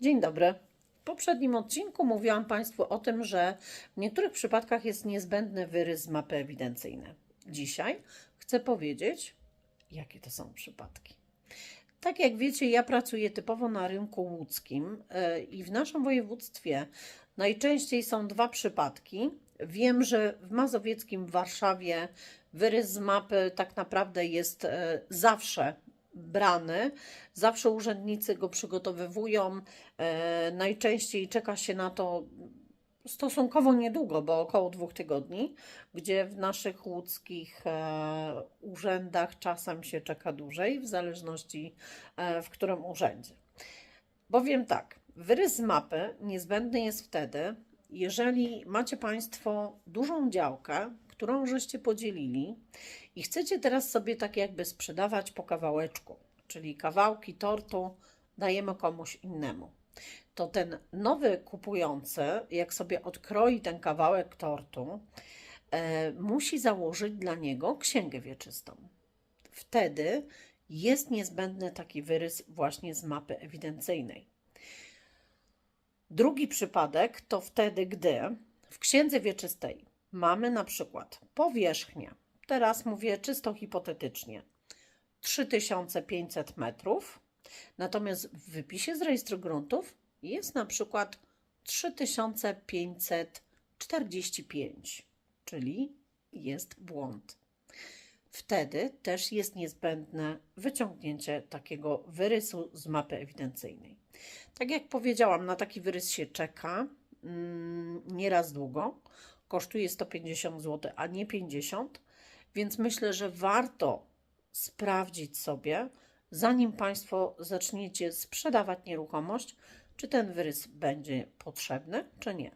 Dzień dobry. W poprzednim odcinku mówiłam Państwu o tym, że w niektórych przypadkach jest niezbędny wyrys mapy ewidencyjnej. Dzisiaj chcę powiedzieć, jakie to są przypadki. Tak jak wiecie, ja pracuję typowo na rynku łódzkim e, i w naszym województwie najczęściej są dwa przypadki. Wiem, że w Mazowieckim, w Warszawie wyrys z mapy tak naprawdę jest e, zawsze brany. Zawsze urzędnicy go przygotowywują. E, najczęściej czeka się na to stosunkowo niedługo, bo około dwóch tygodni, gdzie w naszych łódzkich e, urzędach czasem się czeka dłużej, w zależności e, w którym urzędzie. Bowiem tak, wyrys z mapy niezbędny jest wtedy, jeżeli macie Państwo dużą działkę, którą żeście podzielili i chcecie teraz sobie tak jakby sprzedawać po kawałeczku, czyli kawałki tortu dajemy komuś innemu. To ten nowy kupujący, jak sobie odkroi ten kawałek tortu, e, musi założyć dla niego księgę wieczystą. Wtedy jest niezbędny taki wyrys właśnie z mapy ewidencyjnej. Drugi przypadek to wtedy, gdy w księdze wieczystej mamy na przykład powierzchnię, teraz mówię czysto hipotetycznie, 3500 metrów, natomiast w wypisie z rejestru gruntów jest na przykład 3545, czyli jest błąd. Wtedy też jest niezbędne wyciągnięcie takiego wyrysu z mapy ewidencyjnej. Tak jak powiedziałam, na taki wyrys się czeka mm, nieraz długo. Kosztuje 150 zł, a nie 50, więc myślę, że warto sprawdzić sobie, zanim Państwo zaczniecie sprzedawać nieruchomość, czy ten wyrys będzie potrzebny, czy nie.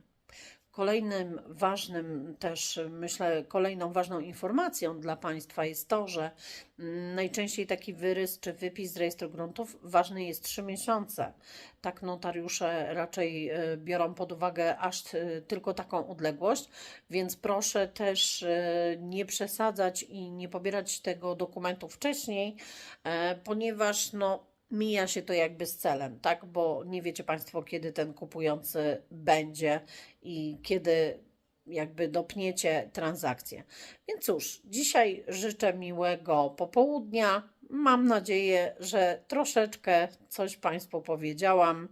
Kolejnym ważnym też, myślę, kolejną ważną informacją dla Państwa jest to, że mm, najczęściej taki wyrys czy wypis z rejestru gruntów ważny jest 3 miesiące. Tak notariusze raczej e, biorą pod uwagę aż e, tylko taką odległość, więc proszę też e, nie przesadzać i nie pobierać tego dokumentu wcześniej, ponieważ no, mija się to jakby z celem, tak? Bo nie wiecie Państwo, kiedy ten kupujący będzie i kiedy jakby dopniecie transakcję. Więc cóż, dzisiaj życzę miłego popołudnia. Mam nadzieję, że troszeczkę coś Państwu powiedziałam.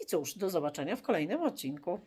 I cóż, do zobaczenia w kolejnym odcinku.